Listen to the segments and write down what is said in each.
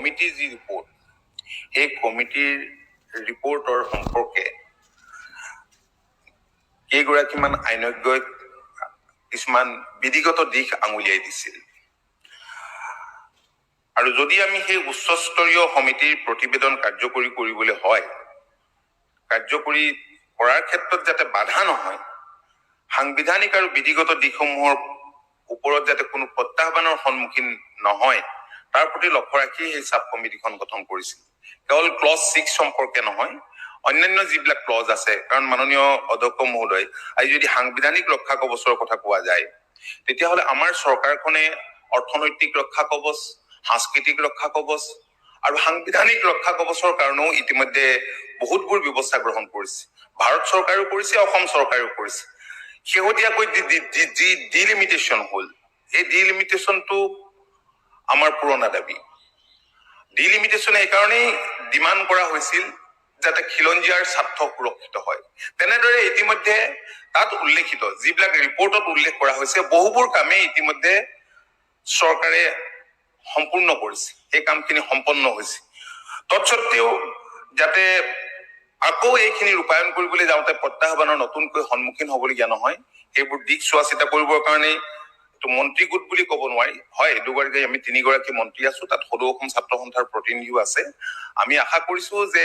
কমিটিৰ যি ৰিপৰ্ট সেই কমিটিৰ ৰিপৰ্টৰ সম্পৰ্কে কেইগৰাকীমান আইনজ্ঞই কিছুমান বিধিগত দিশ আঙুলিয়াই দিছিল। আৰু যদি আমি সেই উচ্চস্তৰীয় সমিতিৰ প্ৰতিবেদন কাৰ্যকৰী কৰিবলৈ হয়, কাৰ্যকৰী কৰাৰ ক্ষেত্ৰত যাতে বাধা নহয়, সাংবিধানিক আৰু বিধিগত দিশসমূহৰ ওপৰত যাতে কোনো প্ৰত্যাহ্বানৰ সন্মুখীন নহয় তাৰ প্ৰতি লক্ষ্য ৰাখি সেই চাব কমিটিখন গঠন কৰিছিল। কেৱল ক্লজ ছিক্স সম্পৰ্কে নহয়, অন্যান্য যিবিলাক ক্লজ আছে, কাৰণ মাননীয় অধ্যক্ষ মহোদয়, আজি যদি সাংবিধানিক ৰক্ষা কৱচৰ কথা কোৱা যায়, তেতিয়াহ'লে আমাৰ চৰকাৰখনে অৰ্থনৈতিক ৰক্ষা কৱচ সাংস্কৃতিক ৰক্ষা কৱচ আৰু সাংবিধানিক ৰক্ষা কৱচৰ কাৰণেও ইতিমধ্যে বহুতবোৰ ব্যৱস্থা গ্ৰহণ কৰিছে। ভাৰত চৰকাৰেও কৰিছে, অসম চৰকাৰেও কৰিছে। শেহতীয়াকৈ যি- ডিলিমিটেশ্যন হ'ল এই ডিলিমিটেশ্যনটো আমাৰ পুৰণা দাবি। ডিলিমিটেশ্যন এইকাৰণেই ডিমাণ্ড কৰা হৈছিল যাতে খিলঞ্জীয়াৰ স্বাৰ্থ সুৰক্ষিত হয়। তেনেদৰে ইতিমধ্যে তাত উল্লেখিত, যিবিলাক ৰিপৰ্টত উল্লেখ কৰা হৈছে, বহুবোৰ কামেই ইতিমধ্যে চৰকাৰে সম্পূৰ্ণ কৰিছে। সেই কামখিনি সম্পন্ন হৈছে। তৎসত্বেও যাতে আকৌ এইখিনি ৰূপায়ণ কৰিবলৈ যাওঁতে প্ৰত্যাহ্বানৰ নতুনকৈ সন্মুখীন হ'বলগীয়া নহয়, সেইবোৰ দিশ চোৱা চিতা কৰিবৰ কাৰণেই এইটো মন্ত্ৰী গোট বুলি ক'ব নোৱাৰি। হয় দুগৰাকী আমি তিনিগৰাকী মন্ত্ৰী আছো তাত সদৌ অসম ছাত্ৰ সন্থাৰ প্ৰতিনিধিও আছে। আমি আশা কৰিছো যে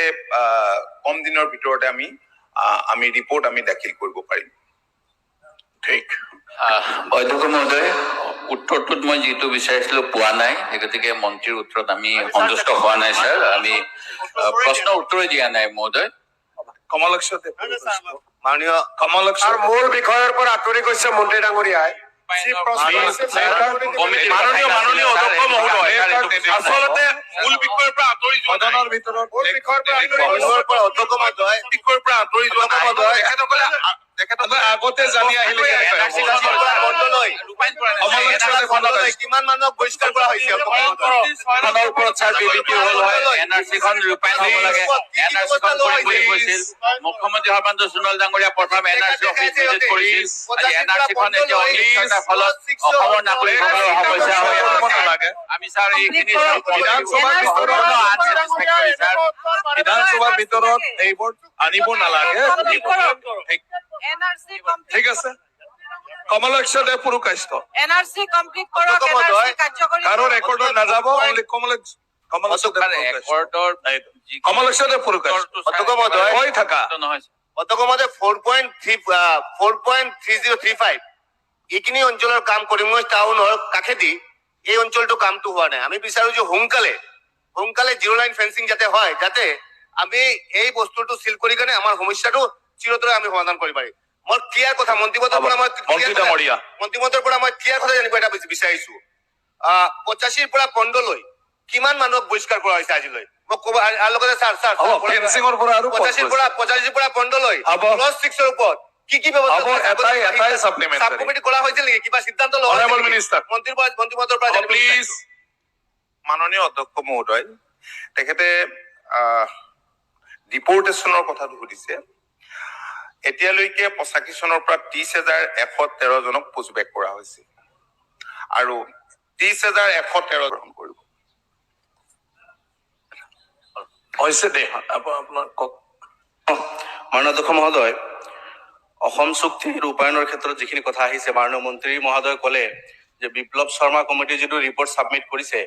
কম দিনৰ ভিতৰতে আমি আমি ৰিপৰ্ট আমি দাখিল কৰিব পাৰিম। ঠিক। অধ্যক্ষ মহোদয় উত্তৰটোত মই যিটো বিচাৰিছিলো পোৱা নাই সেই গতিকে মন্ত্ৰীৰ উত্তৰত আমি সন্তুষ্ট হোৱা নাই ছাৰ। আমি আহ, প্ৰশ্নৰ উত্তৰে দিয়া নাই মহোদয় কমলক্ষ মাননীয় কমলক্ষ মূল বিষয়ৰ পৰা আঁতৰি গৈছে মন্ত্ৰী ডাঙৰীয়াই। মাননীয় মাননীয় অধ্যক্ষ মহোদয় আচলতে মূল বিষয়ৰ পৰা আঁতৰি যোৱা। সদনৰ ভিতৰত মূল বিষয়ৰ পৰা অধ্যক্ষ মহোদয় বিষয়ৰ পৰা আঁতৰি যোৱা। তেখেতসকলে কিমান মানুহক বহিষ্কাৰ কৰা হৈছে মুখ্যমন্ত্ৰী সৰ্বানন্দ সোণোৱাল ডাঙৰীয়া প্ৰথম N R C office visit কৰিছিল। এন আৰ চি খন এতিয়া অনিশ্চয়তাৰ ফলত অসমৰ নাগৰিকসকলৰ সমস্যা হৈ আছে আমি ছাৰ এইখিনি বিধানসভাৰ ভিতৰত এইবোৰ আনিব নালাগে। ঠিক- আছে। কমলক্ষ দেৱ পুৰকাষ্ট এনআরসি কমপ্লিট করক এনআরসি কার্যকরী কাৰো। ৰেকৰ্ডত নাযাব অনলি কমলক্ষ কমলক্ষ দেৱ ছাৰ পুৰকাষ্ট একৰ্ডৰ যি কমলক্ষ দেৱ পুৰকাষ্ট উত্তৰটো ছাৰ অধ্যক্ষ মহোদয়, কৈ থাকা? নহয় অধ্যক্ষ মহোদয় four point three four point three zero' three five. এইখিনি অঞ্চলৰ কাম কৰিমগঞ্জ টাউনৰ কাষেদি এই অঞ্চলটো কামটো হোৱা নাই। আমি বিচাৰো যে সোনকালে সোনকালে জিৰ' লাইন ফেন্সিং যাতে হয় যাতে আমি এই বস্তুটো চিল কৰি কেনে আমাৰ সমস্যাটো চিৰতৰে আমি সমাধান কৰিব পাৰিম মই ক্লিয়াৰ কথা মন্ত্ৰীপদৰ পৰা মই clear মন্ত্ৰী কথা- ডাঙৰীয়া মন্ত্ৰীমণ্ডলৰ পৰা মই ক্লিয়াৰ কথা জানিব এটা বিচাৰিছো। আহ, পঁচাশীৰ পৰা পণ্ডলৈ কিমান মানুহক বহিষ্কাৰ কৰা হৈছে আজিলৈ? মই ক'ব আৰু আৰু লগতে ছাৰ ছাৰ হ'ব ছাৰ, ফেন্সিঙৰ পৰা আৰু ক'ত পঁচাশীৰ পৰা পঁচাশীৰ পৰা পণ্ডলৈ হ'ব। ছিক্সৰ ওপৰত। কি কি ব্যৱস্থা কমিটি কৰা হৈছিল নেকি? কিবা সিদ্ধান্ত লোৱা। মন্ত্ৰীৰ পৰা মন্ত্ৰীমণ্ডলৰ পৰা মাননীয় অধ্যক্ষ মহোদয় তেখেতে ডিপৰ্টেশ্যনৰ কথাটো সুধিছে। এতিয়ালৈকে পঁচাশী চনৰ পৰা ত্ৰিশ হাজাৰ এশ তেৰ জনক পুচবেক কৰা হৈছে। আৰু ত্ৰিশ হাজাৰ এশ তেৰ গ্ৰহণ কৰিব। হৈছে দে, আপ- আপোনাৰ মহোদয়, অসম চুক্তি ৰূপায়ণৰ ক্ষেত্ৰত যিখিনি কথা আহিছে, মাননীয় মন্ত্ৰী মহোদয় ক'লে যে বিপ্লৱ শৰ্মা কমিটি যিটো ৰিপৰ্ট ছাবমিট কৰিছে,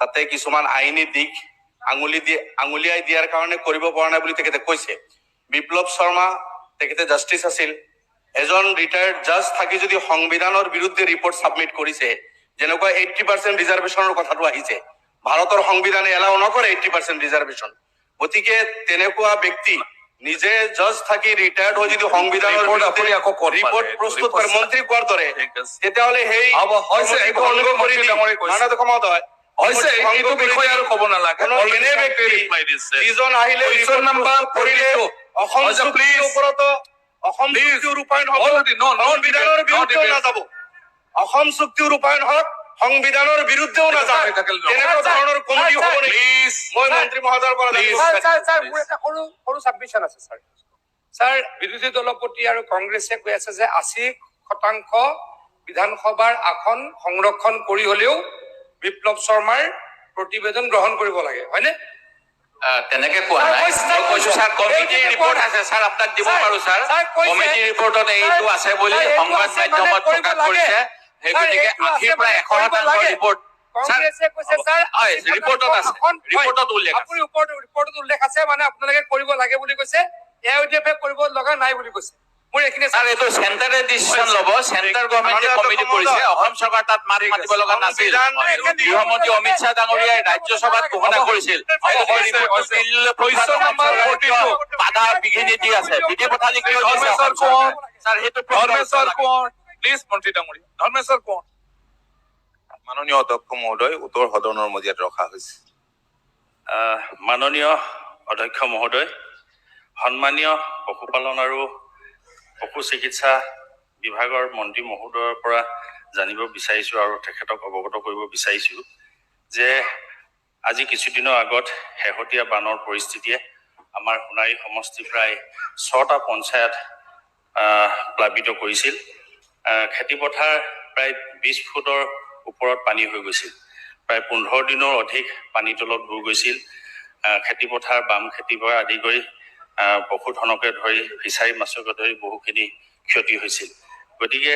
তাতে কিছুমান আইনী দিশ আঙুলি দিয়ে আঙুলিয়াই দিয়াৰ কাৰণে কৰিব পৰা নাই বুলি তেখেতে কৈছে। বিপ্লৱ শৰ্মা তেখেতে জাষ্টিচ আছিল। এজন ৰিটায়াৰ্ড জাজ থাকি যদি সংবিধানৰ বিৰুদ্ধে ৰিপৰ্ট ছাবমিট কৰিছে যেনেকুৱা এইট্টি পাৰ্চেণ্ট ৰিজাৰ্ভেশ্যনৰ কথাটো আহিছে ভাৰতৰ সংবিধানে এলাও নকৰে এইট্টি পাৰ্চেণ্ট ৰিজাৰ্ভেশ্যন গতিকে তেনেকুৱা ব্যক্তি নিজে জাজ থাকি ৰিটায়াৰ্ড হৈ যদি সংবিধানৰ ৰিপৰ্ট প্ৰস্তুত কৰে মন্ত্ৰী কোৱাৰ দৰে। তেতিয়াহ'লে সেই হ'ব, হৈছে, হৈছে এইটো বিষয়ে আৰু ক'ব নালাগে এনে ব্যক্তি যিজন আহিলে কৰিলে অসম চুক্তিৰ ওপৰতো অসম চুক্তি ৰূপায়ণ হ'ব। সংবিধানৰ বিৰুদ্ধেও নাযাব। অসম চুক্তি ৰূপায়ণ হওক সংবিধানৰ বিৰুদ্ধেও নাযাব। হৈ থাকিল নহয়। তেনেকুৱা ধৰণৰ কমিটি হ'ব প্লিজ মই মন্ত্ৰী মহোদয়ৰ পৰা জানিব Please. ছাৰ, বিচাৰিছো। ছাৰ, ছাৰ, মোৰ এটা সৰু সৰু ছাবমিশ্যন আছে ছাৰ ছাৰ বিৰোধী দলপতি আৰু কংগ্ৰেছে কৈ আছে যে আশী শতাংশ বিধানসভাৰ আসন সংৰক্ষণ কৰি হলেও বিপ্লৱ শৰ্মাৰ প্ৰতিবেদন গ্ৰহণ কৰিব লাগে হয়নে? তেনেকে কোৱা নাই। কৈছো। ছাৰ কমিটিৰ ৰিপৰ্ট আছে ছাৰ আপোনাক দিব পাৰো ছাৰ। কমিটিৰ ৰিপৰ্টত এইটো আছে বুলি সংবাদ মানে মাধ্যমত প্ৰকাশ কৰিছে। সেই গতিকে আশীৰ পৰা এশ শতাংশ ৰিপৰ্ট উল্লেখ আছে। আপুনি ওপৰত ৰিপৰ্টত উল্লেখ আছে মানে আপোনালোকে কৰিব লাগে বুলি কৈছে। এ ইউ ডি এফে কৰিব লগা নাই বুলি কৈছে। ছাৰ এইটো চেণ্টাৰে ডিচিছন ল'ব। চেণ্টাৰ গভৰ্ণমেণ্টে কমিটি কৰিছে অসম চৰকাৰ তাত মাত মাতিব লগা নাছিল। গৃহমন্ত্ৰী অমিত শ্বাহ ডাঙৰীয়াই ৰাজ্যসভাত ঘোষণা কৰিছিল। অসমৰ ৰিপৰ্টটো দিল্লীলৈ Question number 42 বাধা বিঘিনি আছে। বিধি পথালি কিয় দিছে ধৰ্মেশ্বৰ অসম চৰকাৰে? কোঁৱৰ। ছাৰ সেইটো ধৰ্মেশ্বৰ কোঁৱৰ প্লিজ মন্ত্ৰী ডাঙৰীয়া ধৰ্মেশ্বৰ কোঁৱৰ। মাননীয় অধ্যক্ষ মহোদয় উত্তৰ সদনৰ মজিয়াত ৰখা হৈছে। আহ, মাননীয় অধ্যক্ষ মহোদয় সন্মানীয় পশুপালন আৰু পশু চিকিৎসা বিভাগৰ মন্ত্ৰী মহোদয়ৰ পৰা জানিব বিচাৰিছোঁ আৰু তেখেতক অৱগত কৰিব বিচাৰিছোঁ যে আজি কিছুদিনৰ আগত শেহতীয়া বানৰ পৰিস্থিতিয়ে আমাৰ সোণাৰী সমষ্টি প্ৰায় ছটা পঞ্চায়ত আহ, প্লাবিত কৰিছিল। খেতিপথাৰ প্ৰায় বিছ ফুটৰ ওপৰত পানী হৈ গৈছিল। প্ৰায় পোন্ধৰ দিনৰ অধিক পানীৰ তলত বুৰ গৈছিল। খেতিপথাৰ বাম খেতিৰ পৰা আদি কৰি পশুধনকে ধৰি ফিচাৰী মাছকে ধৰি বহুখিনি ক্ষতি হৈছিল। গতিকে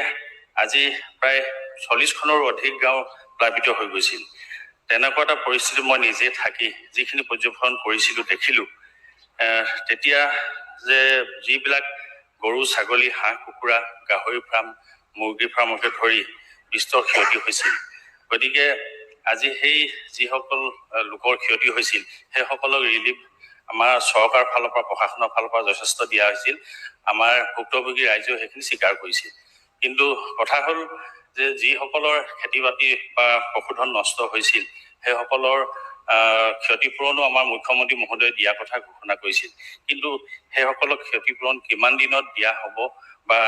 আজি প্ৰায় চল্লিছখনৰো অধিক গাঁও প্লাবিত হৈ গৈছিল। তেনেকুৱা এটা পৰিস্থিতি মই নিজে থাকি যিখিনি পৰ্যবেক্ষণ কৰিছিলোঁ দেখিলোঁ তেতিয়া যে যিবিলাক গৰু ছাগলী হাঁহ কুকুৰা গাহৰি ফাৰ্ম মুৰ্গী ফাৰ্মকে ধৰি বিস্তৰ ক্ষতি হৈছিল। গতিকে আজি সেই যিসকল লোকৰ ক্ষতি হৈছিল সেইসকলক ৰিলিফ আমাৰ চৰকাৰৰ ফালৰ পৰা প্ৰশাসনৰ ফালৰ পৰা যথেষ্ট দিয়া হৈছিল। আমাৰ ভুক্তভোগী ৰাইজেও সেইখিনি স্বীকাৰ কৰিছিল। কিন্তু কথা হ'ল যে যিসকলৰ খেতি বাতি বা পশুধন নষ্ট হৈছিল সেইসকলৰ ক্ষতিপূৰণো আমাৰ মুখ্যমন্ত্ৰী মহোদয়ে দিয়াৰ কথা ঘোষণা কৰিছিল। কিন্তু সেইসকলক ক্ষতিপূৰণ কিমান দিনত দিয়া হ'ব বা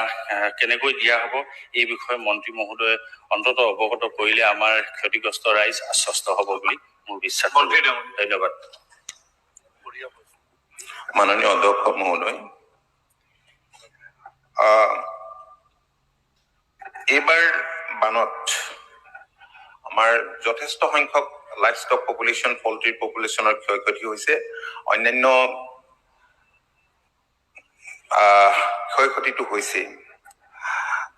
কেনেকৈ দিয়া হ'ব এই বিষয়ে মন্ত্ৰী মহোদয়ে অন্তত অৱগত কৰিলে আমাৰ ক্ষতিগ্ৰস্ত ৰাইজ আশ্বস্ত হ'ব বুলি মোৰ বিশ্বাস। ধন্যবাদ। মাননীয় অধ্যক্ষ মহোদয় এইবাৰ বানত আমাৰ যথেষ্ট সংখ্যক লাইফ ষ্টক পপুলেশ্যন পল্ট্ৰি পপুলেশ্যনৰ ক্ষয় ক্ষতি হৈছে অন্যান্য ক্ষয় ক্ষতিটো হৈছেই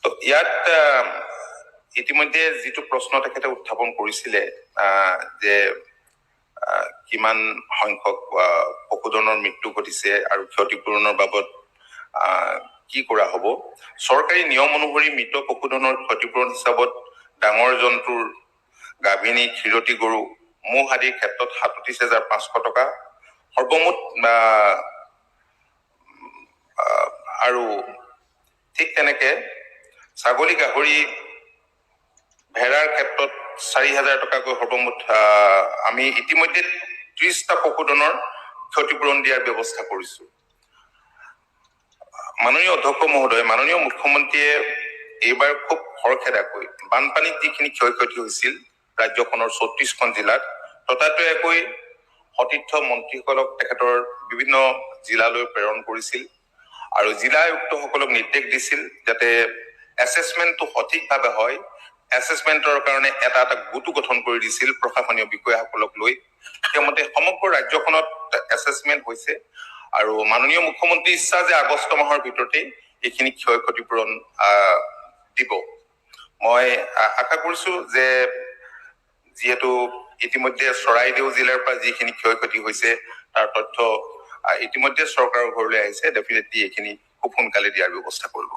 তো ইয়াত ইতিমধ্যে যিটো প্ৰশ্ন তেখেতে উত্থাপন কৰিছিলে যে কিমান সংখ্যক পশুধনৰ মৃত্যু ঘটিছে আৰু ক্ষতিপূৰণৰ বাবদ কি কৰা হ'ব? চৰকাৰী নিয়ম অনুসৰি মৃত পশুধনৰ ক্ষতিপূৰণ হিচাপত ডাঙৰ জন্তুৰ গাভিনী ক্ষীৰতী গৰু ম'হ আদিৰ ক্ষেত্ৰত সাতত্ৰিছ হাজাৰ পাঁচশ টকা সৰ্বমুঠ আৰু ঠিক তেনেকে ছাগলী গাহৰি ভেড়াৰ ক্ষেত্ৰত চাৰি হাজাৰ টকাকৈ সৰ্বমুঠ আমি ইতিমধ্যে ত্ৰিশটা পশুধনৰ ক্ষতিপূৰণ দিয়াৰ ব্যৱস্থা কৰিছো। মাননীয় অধ্যক্ষ মহোদয় মাননীয় মুখ্যমন্ত্ৰীয়ে এইবাৰ খুব খৰখেদাকৈ বানপানীত যিখিনি ক্ষয় ক্ষতি হৈছিল ৰাজ্যখনৰ চৌত্ৰিশখন জিলাত ততাতৈয়াকৈ সতীৰ্থ মন্ত্ৰীসকলক তেখেতৰ বিভিন্ন জিলালৈ প্ৰেৰণ কৰিছিল আৰু জিলা আয়ুক্তসকলক নিৰ্দেশ দিছিল যাতে এছেচমেণ্টটো সঠিকভাৱে হয় এছেচমেণ্টৰ কাৰণে এটা এটা গোটো গঠন কৰি দিছিল প্ৰশাসনীয় বিষয়াসকলক লৈ। সেইমতে সমগ্ৰ ৰাজ্যখনত এছেচমেণ্ট হৈছে আৰু মাননীয় মুখ্যমন্ত্ৰীৰ ইচ্ছা যে আগষ্ট মাহৰ ভিতৰতেই এইখিনি ক্ষয় ক্ষতিপূৰণ দিব। মই আশা কৰিছো যে যিহেতু ইতিমধ্যে চৰাইদেউ জিলাৰ পৰা যিখিনি ক্ষয় ক্ষতি হৈছে তাৰ তথ্য ইতিমধ্যে চৰকাৰৰ ঘৰলৈ আহিছে। ডেফিনেটলি এইখিনি খুব সোনকালে দিয়াৰ ব্যৱস্থা কৰিব।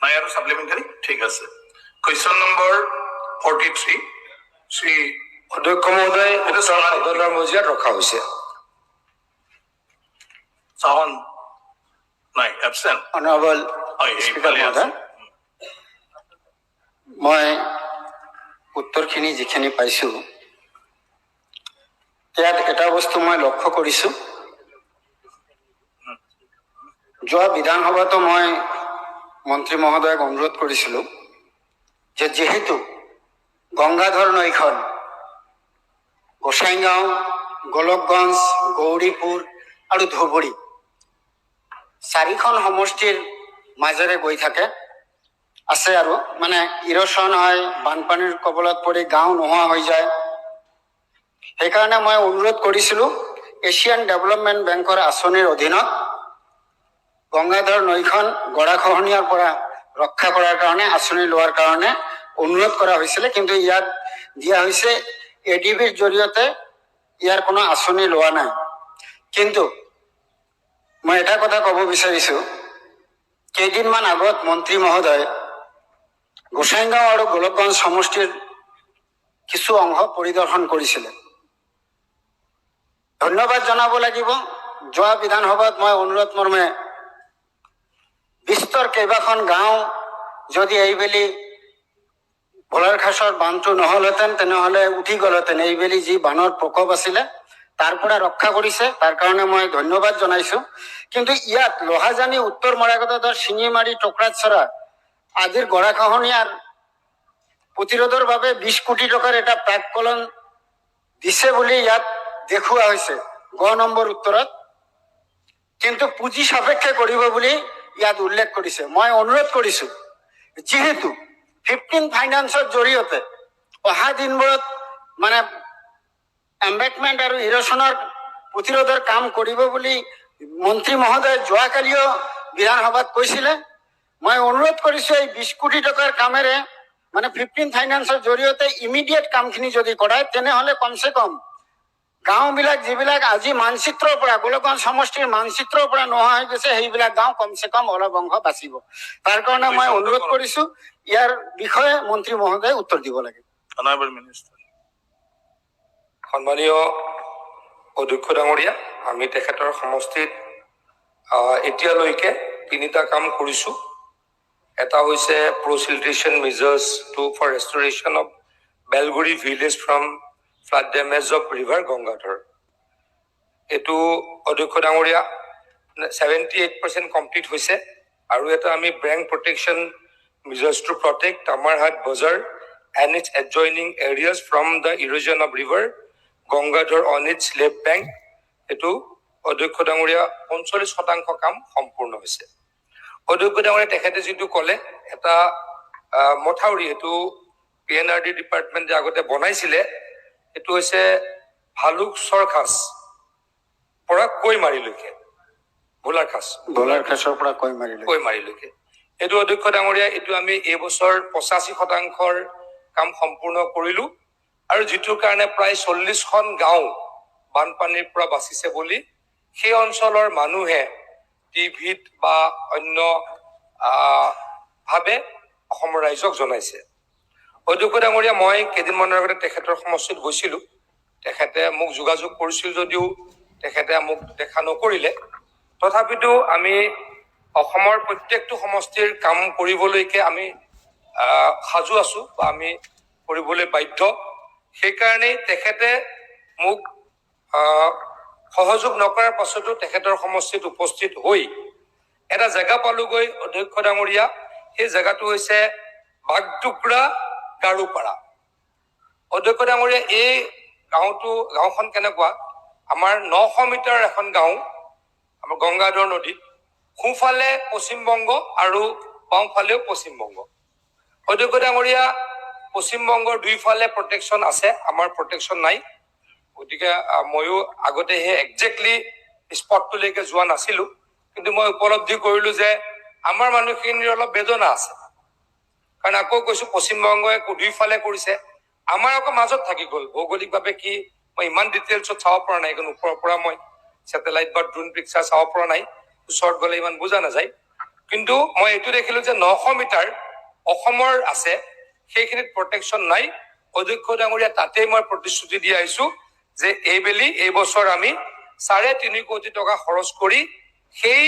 নাই আৰু ছাপ্লিমেণ্টাৰী ঠিক আছে। Question number forty three Shri অধ্যক্ষ মহোদয় এইটো মজিয়াত ৰখা হৈছে। চাৱন নাই এবচেণ্ট অনাৰেবল মই উত্তৰখিনি যিখিনি পাইছোঁ ইয়াত এটা বস্তু মই লক্ষ্য কৰিছোঁ। যোৱা বিধানসভাতো মই মন্ত্ৰী মহোদয়ক অনুৰোধ কৰিছিলোঁ যে যিহেতু গংগাধৰ নৈখন গোসাইগাঁও, গোলকগঞ্জ, গৌৰীপুৰ আৰু ধুবুৰী চাৰিখন সমষ্টিৰ মাজেৰে গৈ থাকে, আছে আৰু। মানে ইৰচন হয়, বানপানীৰ কবলত পৰি গাঁও নোহোৱা হৈ যায়। সেইকাৰণে মই অনুৰোধ কৰিছিলোঁ এছিয়ান ডেভেলপমেণ্ট বেংকৰ আঁচনিৰ অধীনত গংগাধৰ নৈখন গৰাখহনীয়াৰ পৰা ৰক্ষা কৰাৰ কাৰণে, আঁচনি লোৱাৰ কাৰণে অনুৰোধ কৰা হৈছিলে। কিন্তু ইয়াত দিয়া হৈছে এ ডি বিৰ জৰিয়তে ইয়াৰ কোনো আঁচনি লোৱা নাই। কিন্তু মই এটা কথা ক'ব বিচাৰিছোঁ, কেইদিনমান আগত মন্ত্ৰী মহোদয় গোসাইগাঁও আৰু গোলকগঞ্জ সমষ্টিৰ কিছু অংশ পৰিদৰ্শন কৰিছিলে। ধন্যবাদ জনাব লাগিব। যোৱা বিধানসভাত মই অনুৰোধ মৰ্মে বিস্তৰ কেইবাখন গাঁও যদি এইবেলি ভোলাৰখাছৰ বান্ধটো নহ'লহেঁতেন, তেনেহ'লে উঠি গ'লহেঁতেন। এইবেলি যি বানৰ প্ৰকোপ আছিলে, তাৰ পৰা ৰক্ষা কৰিছে তাৰ কাৰণে মই ধন্যবাদ জনাইছোঁ। কিন্তু ইয়াত লোহাজানী, উত্তৰ মৰাগদৰ শিঙিমাৰী টকৰাচৰা আদিৰ গৰাখহনীয়াৰ প্ৰতিৰোধৰ বাবে বিশ কোটি টকাৰ এটা প্ৰাককলন দিছে বুলি ইয়াত দেখুওৱা হৈছে। গ নম্বৰ উত্তৰত, কিন্তু পুঁজি সাপেক্ষে কৰিব বুলি ইয়াত উল্লেখ কৰিছে। মই অনুৰোধ কৰিছোঁ, যিহেতু ফিফটিন ফাইনেন্সৰ জৰিয়তে অহা দিনবোৰত মানে এম্বেকমেণ্ট আৰু ইৰচনৰ প্ৰতিৰোধৰ কাম কৰিব বুলি মন্ত্ৰী মহোদয়ে যোৱাকালিও বিধানসভাত কৈছিলে। মই অনুৰোধ কৰিছোঁ এই বিশ কোটি টকাৰ কামেৰে মানে ফিফটিন ফাইনেন্সৰ জৰিয়তে ইমিডিয়েট কামখিনি যদি কৰায়, তেনেহ'লে কমচে কম গাঁওবিলাক যিবিলাক আজি মানচিত্ৰৰ পৰা গোলকগঞ্জ সমষ্টিৰ মানচিত্ৰৰ পৰা নোহোৱা হৈ গৈছে সেইবিলাক গাঁও কমচে কম অলপ অংশ বাচিব। তাৰ কাৰণে মই অনুৰোধ কৰিছোঁ ইয়াৰ বিষয়ে মন্ত্ৰী মহোদয়ে উত্তৰ দিব লাগে। সন্মানীয় অধ্যক্ষ ডাঙৰীয়া আমি তেখেতৰ সমষ্টিত এতিয়ালৈকে তিনিটা কাম কৰিছোঁ। এটা হৈছে precipitation measures to for restoration of Belguri village from flood damage of river Gangadhar এইটো অধ্যক্ষ ডাঙৰীয়া ছেভেণ্টি এইট পাৰ্চেণ্ট কমপ্লিট হৈছে আৰু এটা আমি bank protection to protect Tamarhat Bazar and its adjoining areas from the erosion of river Gangadhar on its left bank এইটো অধ্যক্ষ ডাঙৰীয়া পঞ্চল্লিছ শতাংশ কাম সম্পূৰ্ণ হৈছে। অধ্যক্ষ ডাঙৰীয়া তেখেতে যিটো ক'লে, এটা মথাউৰি, সেইটো পি এন আৰ ডি ডিপাৰ্টমেণ্টে আগতে বনাইছিলে সেইটো হৈছে ভালুক চৰখাচ পৰা কৈমাৰীলৈকে ভোলাৰ খাচ। ভোলাৰ খাছৰ পৰা কৈ মাৰিলে কৈমাৰীলৈকে এইটো অধ্যক্ষ ডাঙৰীয়া এইটো আমি এইবছৰ পঁচাশী শতাংশৰ কাম সম্পূৰ্ণ কৰিলো আৰু যিটোৰ কাৰণে প্ৰায় চল্লিছখন গাঁও বানপানীৰ পৰা বাচিছে বুলি সেই অঞ্চলৰ মানুহে টিভিত বা অন্য ভাৱে অসমৰ ৰাইজক জনাইছে। অধ্যক্ষ ডাঙৰীয়া মই কেইদিনমানৰ আগতে তেখেতৰ সমষ্টিত গৈছিলো। তেখেতে মোক যোগাযোগ কৰিছিল যদিও তেখেতে মোক দেখা নকৰিলে। তথাপিতো আমি অসমৰ প্ৰত্যেকটো সমষ্টিৰ কাম কৰিবলৈকে আমি সাজু আছো বা আমি কৰিবলৈ বাধ্য। সেইকাৰণেই তেখেতে মোক সহযোগ নকৰাৰ পাছতো তেখেতৰ সমষ্টিত উপস্থিত হৈ এটা জেগা পালোগৈ অধ্যক্ষ ডাঙৰীয়া। সেই জেগাটো হৈছে বাগডুগৰা গাৰুপাৰা অধ্যক্ষ ডাঙৰীয়া এই গাঁওটো গাঁওখন কেনেকুৱা? আমাৰ নশ মিটাৰ এখন গাঁও আমাৰ গংগাধৰ নদীত সোঁফালে পশ্চিমবংগ আৰু বাওঁফালেও পশ্চিমবংগ অধ্যক্ষ ডাঙৰীয়া পশ্চিমবংগৰ দুইফালে প্ৰটেকশ্যন আছে আমাৰ প্ৰটেকশ্যন নাই। গতিকে ময়ো আগতে সেই একজেক্টলি স্পটটোলৈকে যোৱা নাছিলো। কিন্তু মই উপলব্ধি কৰিলো যে আমাৰ মানুহখিনিৰ অলপ বেদনা আছে। কাৰণ আকৌ কৈছো পশ্চিমবংগই দুইফালে কৰিছে। আমাৰ আকৌ মাজত থাকি গ'ল। ভৌগোলিকভাৱে কি মই ইমান ডিটেইলছত চাব পৰা নাই কাৰণ ওপৰৰ পৰা মই ছেটেলাইট বা ড্ৰোন পিকচাৰ চাব পৰা নাই। ওচৰত গ'লে ইমান বুজা নাযায়। কিন্তু মই এইটো দেখিলো যে নশ মিটাৰ অসমৰ আছে সেইখিনিত প্ৰটেকশ্যন নাই। অধ্যক্ষ ডাঙৰীয়া তাতেই মই প্ৰতিশ্ৰুতি দি আহিছো যে এইবেলি এই বছৰ আমি চাৰে তিনি কোটি টকা খৰচ কৰি সেই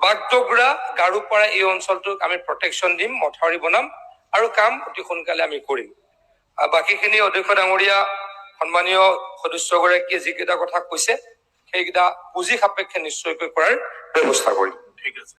বাগডোগৰা গাৰুপাৰা এই অঞ্চলটোক আমি প্ৰটেকশ্যন দিম মথাউৰি বনাম আৰু কাম অতি সোনকালে আমি কৰিম। বাকীখিনি অধ্যক্ষ ডাঙৰীয়া সন্মানীয় সদস্যগৰাকীয়ে যিকেইটা কথা কৈছে সেইকেইটা পুঁজি সাপেক্ষে নিশ্চয়কৈ কৰাৰ ব্যৱস্থা কৰিম। ঠিক আছে।